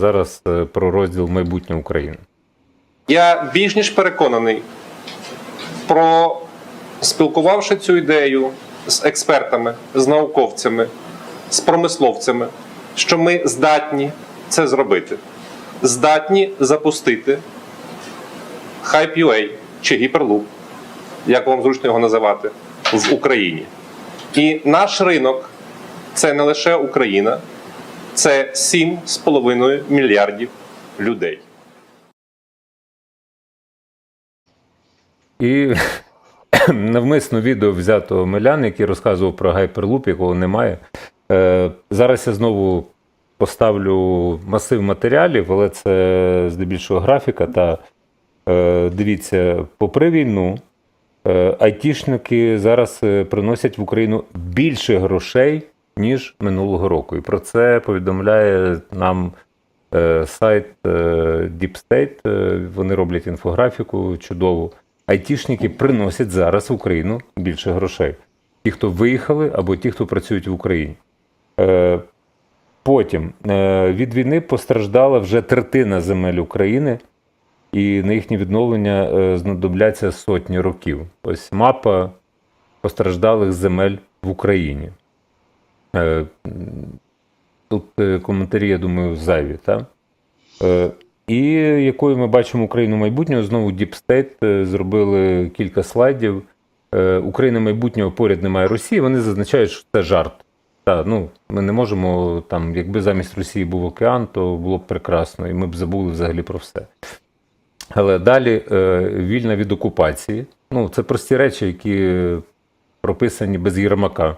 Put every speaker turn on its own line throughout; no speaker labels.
зараз е, про розділ майбутнє України.
Я більш ніж переконаний, про спілкувавши цю ідею з експертами, з науковцями, з промисловцями, що ми здатні це зробити, здатні запустити Hype.ua чи Hyperloop, як вам зручно його називати, в Україні. І наш ринок це не лише Україна, це 7,5 мільярдів людей.
І навмисно відео взято Мелян, який розказував про гайперлуп, якого немає. Е, зараз я знову поставлю масив матеріалів, але це здебільшого графіка. Та е, дивіться, попри війну, е, айтішники зараз е, приносять в Україну більше грошей, ніж минулого року. І про це повідомляє нам е, сайт е, Deep State. Е, Вони роблять інфографіку чудову. Айтішники приносять зараз в Україну більше грошей. Ті, хто виїхали, або ті, хто працюють в Україні. Потім від війни постраждала вже третина земель України, і на їхнє відновлення знадобляться сотні років. Ось мапа постраждалих земель в Україні. Е, Тут е, коментарі, я думаю, зайві. Так? Е, І якою ми бачимо Україну майбутнього, знову е, зробили кілька слайдів. Україна майбутнього поряд немає Росії. Вони зазначають, що це жарт. Та, ну, ми не можемо там, якби замість Росії був океан, то було б прекрасно, і ми б забули взагалі про все. Але далі вільна від окупації. Ну, це прості речі, які прописані без Єрмака.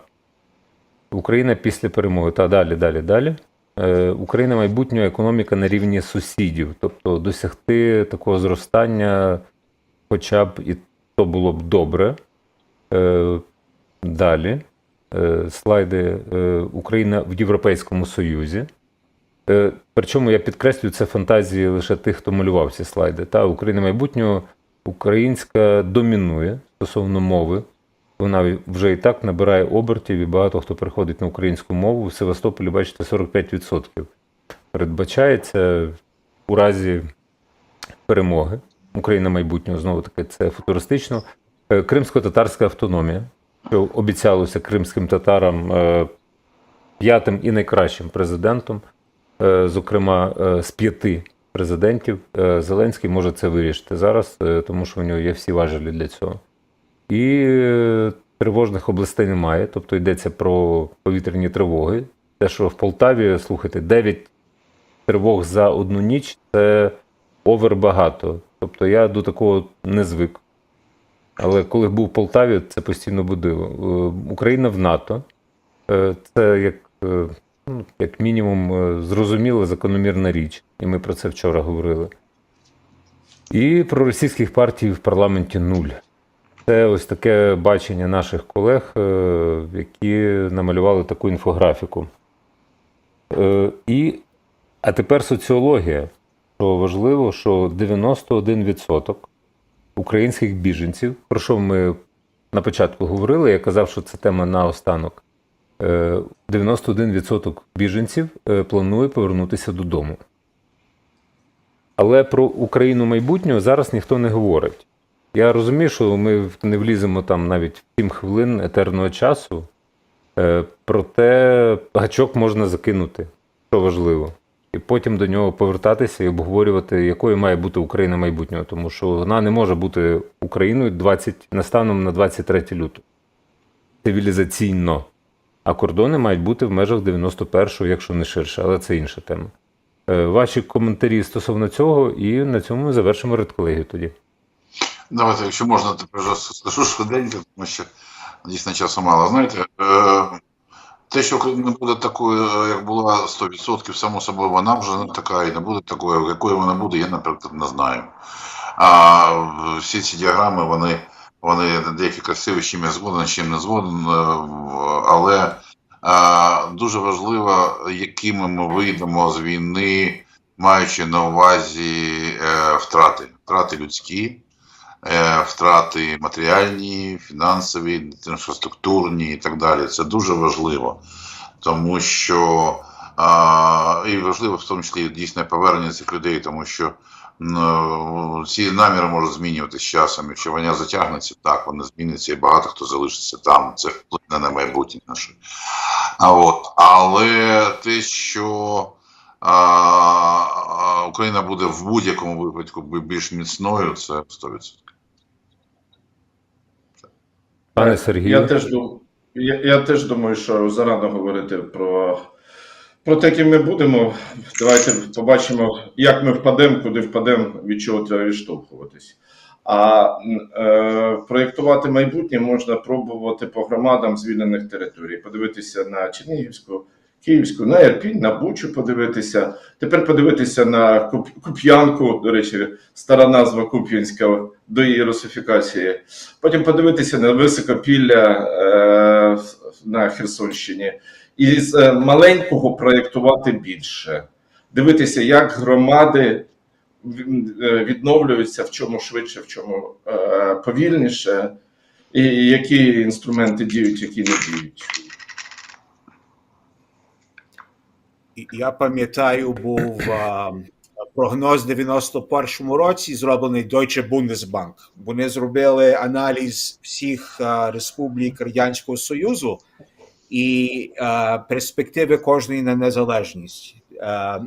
Україна після перемоги. Та далі, далі, далі. Е, Україна майбутнього економіка на рівні сусідів. Тобто досягти такого зростання, хоча б і то було б добре. Е, Далі. Е, Слайди Україна в Європейському Союзі. Причому я підкреслюю, це фантазії лише тих, хто малював ці слайди. Та Україна майбутнього українська домінує стосовно мови. Вона вже і так набирає обертів, і багато хто приходить на українську мову. В Севастополі, бачите, 45%. Передбачається у разі перемоги Україна майбутнього, знову таки, це футуристично. Е, Кримсько-татарська автономія, що обіцялося кримським татарам е, п'ятим і найкращим президентом, Е, зокрема з п'яти президентів. Зеленський може це вирішити зараз, тому що у нього є всі важелі для цього. І е, тривожних областей немає, тобто йдеться про повітряні тривоги. Те, що в Полтаві, слухайте, 9 тривог за одну ніч це овер багато. Тобто я до такого не звик. Але коли був в Полтаві, це постійно будило. Е, Україна в НАТО. Е, Це як, ну, як мінімум зрозуміла закономірна річ. І ми про це вчора говорили. І про російських партій в парламенті нуль. Це ось таке бачення наших колег, е, які намалювали таку інфографіку. Е, І, а тепер соціологія. Що важливо, що 91% українських біженців, про що ми на початку говорили, я казав, що це тема на останок. Е, 91% біженців е, планує повернутися додому. Але про Україну майбутнього зараз ніхто не говорить. Я розумію, що ми не вліземо там навіть в 7 хвилин етерного часу, е, проте гачок можна закинути, що важливо. І потім до нього повертатися і обговорювати, якою має бути Україна майбутнього, тому що вона не може бути Україною 20, настаном на 23 лютого. Цивілізаційно. А кордони мають бути в межах 91-го, якщо не ширше, але це інша тема. Е, Ваші коментарі стосовно цього, і на цьому ми завершимо редколегію тоді.
Давайте, якщо можна, вже скажу швиденько, тому що дійсно часу мало. Знаєте, е, те, що не буде такою, е, як була 100%, само собою, вона вже не така і не буде такою, якою вона буде, я, наприклад, не знаю. А всі ці діаграми, вони, вони деякі красиві, з чим я згоден, з чим не згоден, е, але дуже важливо, якими ми вийдемо з війни, маючи на увазі втрати, втрати людські втрати матеріальні, фінансові, інфраструктурні і так далі. Це дуже важливо, тому що А, і важливо в тому числі дійсне повернення цих людей, тому що ну, ці наміри можуть змінюватися з часом. Якщо війна затягнеться, так вони зміняться, і багато хто залишиться там. Це вплине на майбутнє наше. А от, але те, що а, Україна буде в будь-якому випадку більш міцною, це 100%.
Пане Сергію.
Я теж, я, я теж думаю, що зарано говорити про, про те, ким ми будемо. Давайте побачимо, як ми впадемо, куди впадемо, від чого треба відштовхуватись. А е, проєктувати майбутнє можна пробувати по громадам звільнених територій, подивитися на Чернігівську, Київську, на Ірпінь, на Бучу подивитися. Тепер подивитися на Куп, Куп'янку, до речі, стара назва Куп'янська до її русифікації. Потім подивитися на високопілля е, на Херсонщині, і з е, маленького проєктувати більше, дивитися, як громади е, відновлюються, в чому швидше, в чому е, повільніше, і які інструменти діють, які не діють.
І- Я пам'ятаю, був а, прогноз в 91-му році, зроблений Deutsche Bundesbank. Вони зробили аналіз всіх а, республік Радянського Союзу і а, перспективи кожної на незалежність.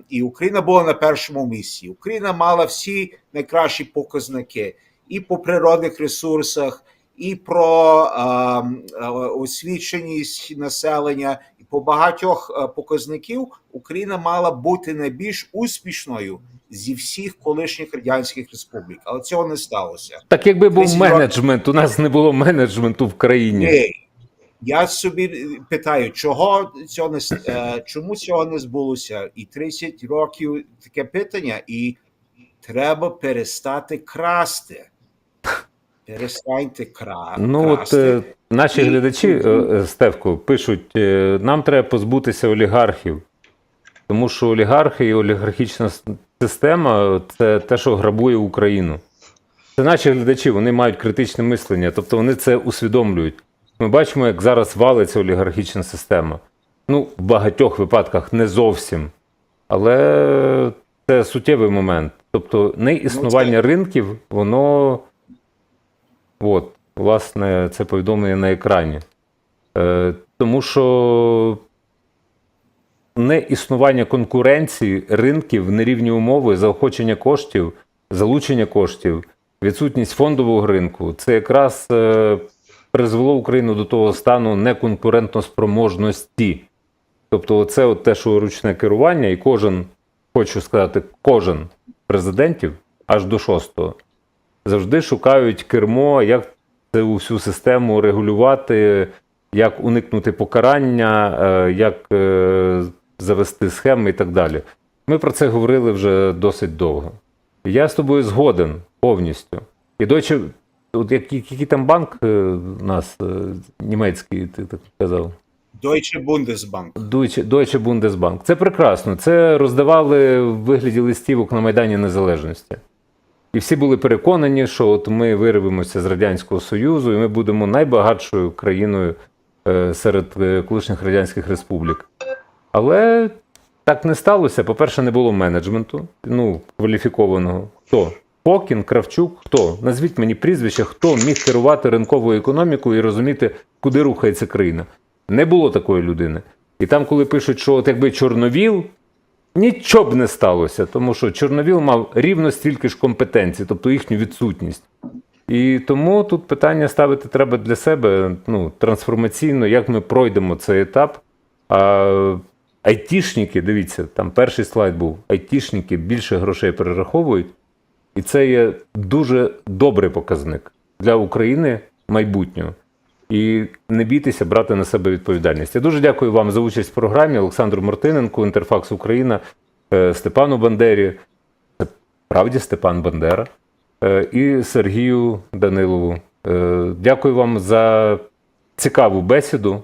І Україна була на першому місці. Україна мала всі найкращі показники і по природних ресурсах, і про а, а, освіченість населення, і по багатьох показників Україна мала бути найбільш успішною зі всіх колишніх радянських республік, але цього не сталося.
Так якби був менеджмент, у нас не було менеджменту в країні.
Ні. Я собі питаю, чого цього не е, чому цього не збулося? І 30 років таке питання, і треба перестати красти. Перестаньте кра...
Ну от е, наші глядачі, е, е, Стевко, пишуть: е, нам треба позбутися олігархів, тому що олігархи і олігархічна система це те, що грабує Україну. Це наші глядачі, вони мають критичне мислення, тобто вони це усвідомлюють. Ми бачимо, як зараз валиться олігархічна система. Ну, в багатьох випадках не зовсім. Але це суттєвий момент. Тобто, неіснування ринків, воно. От, власне, це повідомлення на екрані. Е, тому що неіснування конкуренції ринків, нерівні умови, заохочення коштів, залучення коштів, відсутність фондового ринку це якраз е, призвело Україну до того стану неконкурентноспроможності. Тобто, це от те, що ручне керування, і кожен, хочу сказати, кожен президентів аж до шостого завжди шукають кермо, як цю всю систему регулювати, як уникнути покарання, е, як е, завести схеми і так далі. Ми про це говорили вже досить довго. Я з тобою згоден повністю. І Deutsche, от який, який там банк у нас е, німецький, ти так казав?
Deutsche Bundesbank.
Deutsche, Deutsche Bundesbank. Це прекрасно. Це роздавали в вигляді листівок на Майдані Незалежності. І всі були переконані, що от ми вирвемося з Радянського Союзу, і ми будемо найбагатшою країною е, серед е, колишніх радянських республік. Але так не сталося. По-перше, не було менеджменту, ну, кваліфікованого. Хто? Фокін, Кравчук, хто? Назвіть мені прізвище, хто міг керувати ринковою економікою і розуміти, куди рухається країна. Не було такої людини. І там, коли пишуть, що от якби Чорновіл, нічого б не сталося, тому що Чорновіл мав рівно стільки ж компетенцій, тобто їхню відсутність. І тому тут питання ставити треба для себе ну, трансформаційно, як ми пройдемо цей етап. А айтішники, дивіться, там перший слайд був: айтішники більше грошей перераховують, і це є дуже добрий показник для України майбутнього. І не бійтеся брати на себе відповідальність. Я дуже дякую вам за участь в програмі Олександру Мартиненку, Інтерфакс Україна, е, Степану Бандері, це правді Степан Бандера е, і Сергію Данилову. Е, Дякую вам за цікаву бесіду.